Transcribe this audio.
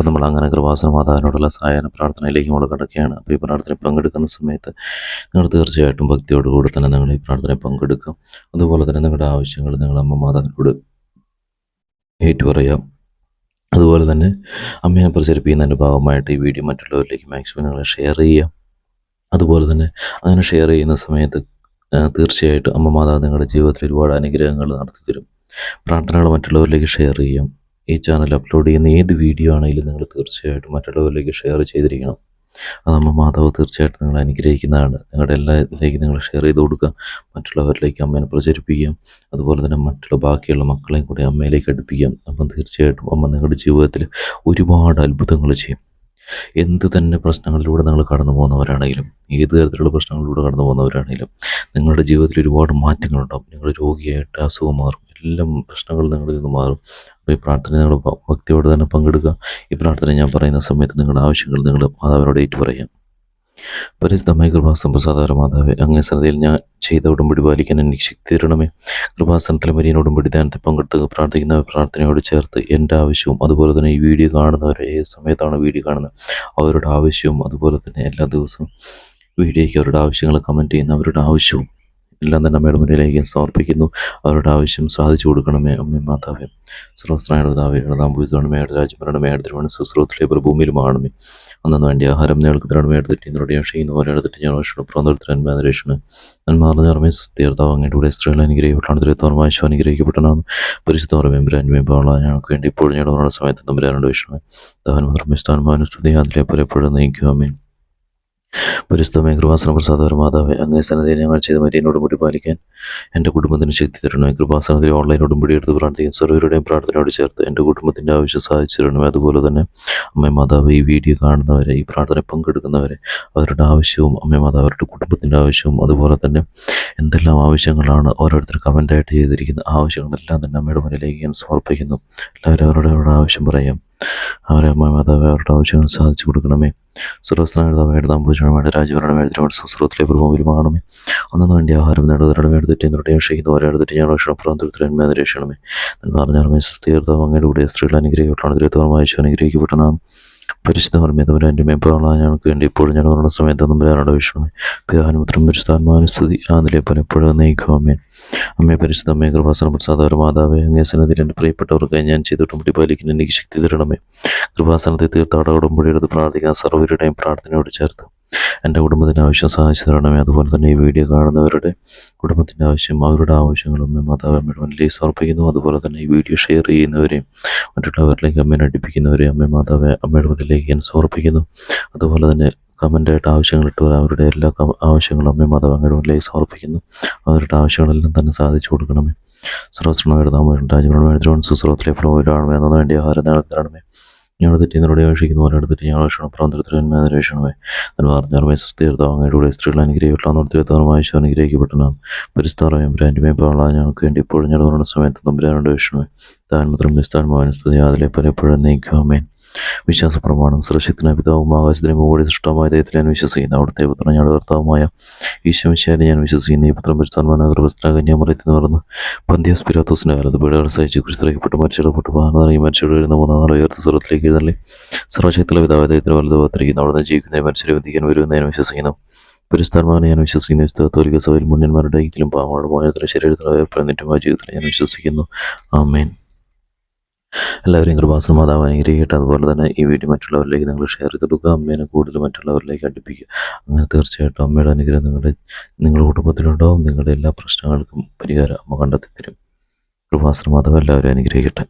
അപ്പോൾ നമ്മൾ അങ്ങനെ കൃപാസന മാതാവിനോടുള്ള സായാഹ്ന പ്രാർത്ഥനയിലേക്ക് നമ്മൾ കിടക്കുകയാണ്. അപ്പോൾ ഈ പ്രാർത്ഥന പങ്കെടുക്കുന്ന സമയത്ത് നിങ്ങൾ തീർച്ചയായിട്ടും ഭക്തിയോടുകൂടി തന്നെ നിങ്ങൾ ഈ പ്രാർത്ഥന പങ്കെടുക്കാം. അതുപോലെ തന്നെ നിങ്ങളുടെ ആവശ്യങ്ങൾ നിങ്ങൾ അമ്മ മാതാവിനോട് ഏറ്റുപറയാം. അതുപോലെ തന്നെ അമ്മയെ പ്രചരിപ്പിക്കുന്നതിന്റെ ഭാഗമായിട്ട് ഈ വീഡിയോ മറ്റുള്ളവരിലേക്ക് മാക്സിമം നിങ്ങൾ ഷെയർ ചെയ്യാം അതുപോലെ തന്നെ അങ്ങനെ ഷെയർ ചെയ്യുന്ന സമയത്ത് തീർച്ചയായിട്ടും അമ്മ മാതാവ് നിങ്ങളുടെ ജീവിതത്തിൽ ഒരുപാട് അനുഗ്രഹങ്ങൾ നടത്തി തരും പ്രാർത്ഥനകൾ മറ്റുള്ളവരിലേക്ക് ഷെയർ ചെയ്യാം. ഈ ചാനൽ അപ്ലോഡ് ചെയ്യുന്ന ഏത് വീഡിയോ ആണെങ്കിലും നിങ്ങൾ തീർച്ചയായിട്ടും മറ്റുള്ളവരിലേക്ക് ഷെയർ ചെയ്തിരിക്കണം. അത് അമ്മ മാതാവ് തീർച്ചയായിട്ടും നിങ്ങൾ അനുഗ്രഹിക്കുന്നതാണ്. നിങ്ങളുടെ എല്ലാ ഇതിലേക്കും നിങ്ങൾ ഷെയർ ചെയ്ത് കൊടുക്കുക. മറ്റുള്ളവരിലേക്ക് അമ്മേനെ പ്രചരിപ്പിക്കാം അതുപോലെ തന്നെ മറ്റുള്ള ബാക്കിയുള്ള മക്കളെയും കൂടി അമ്മയിലേക്ക് അടുപ്പിക്കാം അപ്പം തീർച്ചയായിട്ടും അമ്മ നിങ്ങളുടെ ജീവിതത്തിൽ ഒരുപാട് അത്ഭുതങ്ങൾ ചെയ്യും. എന്ത് തന്നെ പ്രശ്നങ്ങളിലൂടെ നിങ്ങൾ കടന്നു പോകുന്നവരാണെങ്കിലും ഏത് തരത്തിലുള്ള പ്രശ്നങ്ങളിലൂടെ കടന്നു പോകുന്നവരാണെങ്കിലും നിങ്ങളുടെ ജീവിതത്തിൽ ഒരുപാട് മാറ്റങ്ങളുണ്ടാകും നിങ്ങൾ രോഗിയായിട്ട് അസുഖം മാറും. എല്ലാം പ്രശ്നങ്ങൾ നിങ്ങളിൽ നിന്ന് മാറും. അപ്പോൾ ഈ പ്രാർത്ഥന നിങ്ങൾ ഭക്തിയോട് തന്നെ പങ്കെടുക്കുക. ഈ പ്രാർത്ഥന ഞാൻ പറയുന്ന സമയത്ത് നിങ്ങളുടെ ആവശ്യങ്ങൾ നിങ്ങൾ മാതാവിനോട് ഏറ്റു പറയാം പരിശുദ്ധമായ കൃപാസനം പ്രസാദാര മാതാവേ അങ്ങേ സന്നദ്ധയിൽ ഞാൻ ചെയ്ത ഉടമ്പടി പാലിക്കാൻ എനിക്ക് ശക്തി തരണമേ. കൃപാസനത്തിലെ മരിയൻ ഉടമ്പടി ധ്യാനത്തിൽ പങ്കെടുത്ത് പ്രാർത്ഥിക്കുന്ന പ്രാർത്ഥനയോട് ചേർത്ത് എന്റെ ആവശ്യവും അതുപോലെ തന്നെ ഈ വീഡിയോ കാണുന്നവരെ ഏത് സമയത്താണ് വീഡിയോ കാണുന്നത് അവരുടെ ആവശ്യവും അതുപോലെ തന്നെ എല്ലാ ദിവസവും വീഡിയോയ്ക്ക് അവരുടെ ആവശ്യങ്ങൾ കമന്റ് ചെയ്യുന്ന അവരുടെ ആവശ്യവും എല്ലാം തന്നെ അമ്മയുടെ മുന്നിലേക്ക് സമർപ്പിക്കുന്നു. അവരുടെ ആവശ്യം സാധിച്ചു കൊടുക്കണമേ അമ്മ മാതാവേ. സർവസ്നായുടെ പിതാവേ ഇടതാമ്പൂസണമേ രാജ്യഭരണമേ തിരുവണ്ണ ഭൂമിയിലും ഭൂമിയിലുമാണമേ അന്നു വേണ്ടി ആഹാരം നേൾക്ക് ഇന്നോട് ക്ഷയിക്കുന്ന പോലെ എടുത്തിട്ട് ഞാൻ വർഷം പ്രാന്തരത്തിനന്മ നിരീക്ഷണം നന്മാർന്ന ജർമ്മേ സുസ്ഥീർത്താവ് അങ്ങയുടെ കൂടെ സ്ത്രീകൾ അനുഗ്രഹിക്കപ്പെട്ടാണ് തിരുത്തോർമ്മ ശോ അനുഗ്രഹിക്കപ്പെട്ടാണ് പരിശുദ്ധ ബ്രാൻമേ പാള ഞങ്ങൾക്ക് വേണ്ടി ഇപ്പോഴും ഞങ്ങളുടെ സമയത്ത് നമ്പരാനുണ്ട് വിഷ്ണു താൻ മാത്രമേ സ്ഥാനമാനുസ്തുതി അതിലെ പോലെ എപ്പോഴും നയിക്കുവാമേ പരിശുദ്ധമേ കൃപാസന പ്രസാദ മാതാവേ അങ്ങേ സന്നദ്ധയിൽ ഞങ്ങൾ ചെയ്ത മരിയനോട് കൂടി പാലിക്കാൻ എന്റെ കുടുംബത്തിന് ശക്തി തരണമേ. കൃപാസനത്തിൽ ഓൺലൈൻ ഉടമ്പടി എടുത്ത് പ്രാർത്ഥിക്കാൻ സർവരുടെയും പ്രാർത്ഥനയോട് ചേർത്ത് എന്റെ കുടുംബത്തിന്റെ ആവശ്യം സാധിച്ചു തരണമേ അതുപോലെ തന്നെ അമ്മ മാതാവ് ഈ വീഡിയോ കാണുന്നവരെ ഈ പ്രാർത്ഥന പങ്കെടുക്കുന്നവരെ അവരുടെ ആവശ്യവും അമ്മ മാതാവ് അവരുടെ കുടുംബത്തിന്റെ ആവശ്യവും അതുപോലെ തന്നെ എന്തെല്ലാം ആവശ്യങ്ങളാണ് ഓരോരുത്തർ കമന്റായിട്ട് ചെയ്തിരിക്കുന്ന ആവശ്യങ്ങളെല്ലാം തന്നെ അമ്മയുടെ മുന്നിലേക്ക് ഞാൻ സമർപ്പിക്കുന്നു. എല്ലാവരും അവരുടെ അവരുടെ ആവശ്യം പറയാം. അവരെ അമ്മ മാതാവ് അവരുടെ ആവശ്യങ്ങൾ സാധിച്ചു കൊടുക്കണമേ. സുരസ്നാഴുതാവായിട്ട് താമ്പൂഷണമായിട്ട് രാജഭരണമേ തിരുവനന്തപുരം സുശ്രോത്തിലെ പ്രഭുവിലുമാണമേ ഒന്നും വേണ്ടി ആഹാരം നേടുന്നവരുടെ എടുത്തിട്ട് എന്നോട് ക്ഷയിക്കുന്ന അവരെ എടുത്തിട്ട് ഞാൻ ഭക്ഷണപ്രാന്തരത്തിന്മേ രക്ഷണമേ എന്ന് പറഞ്ഞാൽ സുസ്ഥീർത്താവ് അങ്ങയുടെ കൂടെ സ്ത്രീകൾ അനുഗ്രഹിക്കപ്പെട്ടാണ് തിരുത്തവമായ അനുഗ്രഹിക്കപ്പെട്ടതാണ് പരിശുദ്ധ പരമേതവരെ എന്റെ മേപ്പാളായ ഞങ്ങൾക്ക് വേണ്ടി ഇപ്പോഴും ഞാൻ പറഞ്ഞ സമയത്ത് നമ്പരാനോട് വിഷമേ പിതാനുപുത്രം പരിശുദ്ധാത്മാനുസ്തുതി അതിലെ പലപ്പോഴും നയിക്കുവാമേ അമ്മേ പരിശുദ്ധ അമ്മേ കൃപാസനം പ്രസാദവര മാതാവേ അങ്ങേ സന്നദ്ധി എന്റെ പ്രിയപ്പെട്ടവർക്കായി ഞാൻ ചെയ്തിട്ടും പാലിക്കുന്ന എനിക്ക് ശക്തി തരണമേ. കൃപാസനത്തെ തീർത്ഥാട ഉടമ്പടി എടുത്ത് പ്രാർത്ഥിക്കുന്ന സർവരുടെയും പ്രാർത്ഥനയോട് ചേർത്ത് എന്റെ കുടുംബത്തിന്റെ ആവശ്യം സഹായിച്ചു തരണമേ. അതുപോലെ തന്നെ ഈ വീഡിയോ കാണുന്നവരുടെ കുടുംബത്തിന്റെ ആവശ്യം അവരുടെ ആവശ്യങ്ങളും അമ്മേ മാതാവ് അമ്മയുടെ മുന്നിലേക്ക് സമർപ്പിക്കുന്നു. അതുപോലെ തന്നെ ഈ വീഡിയോ ഷെയർ ചെയ്യുന്നവരെയും മറ്റുള്ളവരിലേക്ക് അമ്മേനെ അടുപ്പിക്കുന്നവരെയും അമ്മ മാതാവ് അമ്മയുടെ മുന്നിലേക്ക് ഞാൻ സമർപ്പിക്കുന്നു. അതുപോലെ തന്നെ കമന്റായിട്ട് ആവശ്യങ്ങൾ ഇട്ടവർ അവരുടെ എല്ലാ ആവശ്യങ്ങളും അമ്മേ മാതാവ് അങ്ങയുടെ മുന്നിലേക്ക് സമർപ്പിക്കുന്നു. അവരുടെ ആവശ്യങ്ങളെല്ലാം തന്നെ സാധിച്ചു കൊടുക്കണമേ. രാജഭരണ സുസ്രോത്തിലെ പ്രഭുവിലാണമേ എന്നതിന് വേണ്ടി ആഹാരം നടത്തണമേ ഞങ്ങൾ തെറ്റിന്നവരുടെ അപേക്ഷിക്കുന്ന. പോലെ എടുത്തിട്ട് ഞങ്ങൾ ഭക്ഷണം പ്രാന്തരത്തിന്മേ അന്വേഷണമേ. അങ്ങയുടെ കൂടെ സ്ത്രീകൾ അനുഗ്രഹിക്കപ്പെട്ടാന്ന് തിരുത്താറുമായി അനുഗ്രഹിക്കപ്പെട്ടനാം പരിസ്ഥാറമേയും ബ്രാൻഡുമേ പാള ഞങ്ങൾക്ക് വേണ്ടി ഇപ്പോഴും ഞങ്ങൾ സമയത്ത് നമ്പരാനുണ്ട് വിഷണമേ താൻ മാത്രം നിസ്താൻ സ്ഥിതി അതിലെ പലപ്പോഴും നയിക്കുവാമേൻ വിശ്വാസ പ്രമാണം സർശക്തനായ പിതാവും ആകാശത്തിലെ മുകളിൽ സൃഷ്ടമായ ദൈവത്തിൽ ഞാൻ വിശ്വസിക്കുന്നു. അവിടുത്തെ പുത്രൻ ഞങ്ങളുടെ ഭർത്താവുമായ ഈശ്വമിശാനെ ഞാൻ വിശ്വസിക്കുന്നു. ഈ പുത്രം പരിസ്ഥാനமான കന്യാമറിയത്തിന് പറഞ്ഞ് പന്തിയാസ് പിരാത്തോസിന്റെ കാലത്ത് പീഡകൾ സഹിച്ച് കുറിച്ചിറക്കപ്പെട്ട് മരിച്ചിടപ്പെട്ട് വാഹനം മരിച്ചിട വരുന്ന മൂന്നാം നാൾ ഉയർത്ത സ്വരത്തിലേക്ക് എഴുന്നള്ളി. സർവശക്തിയുള്ള പിതാവ് ദൈവത്തിന് വലുത് പത്രിക്കുന്നു അവിടുന്ന് ജീവിക്കുന്നതിന് മനുഷ്യരെ വിധിക്കാൻ വരുമെന്ന് ഞാൻ വിശ്വസിക്കുന്നു. പുരസ്ഥാനമാണ് ഞാൻ വിശ്വസിക്കുന്ന. വിസ്തോലിക സഭയിൽ മുന്നന്മാരുടെ ഇതിലും പാവങ്ങളുടെ മോചനത്തിലും ശരീരത്തിലും ഏർപ്പെടുന്നിട്ടും ആ ജീവിതത്തിൽ ഞാൻ വിശ്വസിക്കുന്നു. ആമേൻ. എല്ലാവരെയും കൃപാസന മാതാവ് അനുഗ്രഹിക്കട്ടെ. അതുപോലെ തന്നെ ഈ വീഡിയോ മറ്റുള്ളവരിലേക്ക് നിങ്ങൾ ഷെയർ ചെയ്ത് കൊടുക്കുക. അമ്മേനെ കൂടുതൽ മറ്റുള്ളവരിലേക്ക് അടുപ്പിക്കുക. അങ്ങനെ തീർച്ചയായിട്ടും അമ്മയുടെ അനുഗ്രഹം നിങ്ങളുടെ നിങ്ങളുടെ കുടുംബത്തിലുണ്ടാവും. നിങ്ങളുടെ എല്ലാ പ്രശ്നങ്ങൾക്കും പരിഹാരം അമ്മ കണ്ടെത്തി തരും കൃപാസന മാതാവ് എല്ലാവരും അനുഗ്രഹിക്കട്ടെ.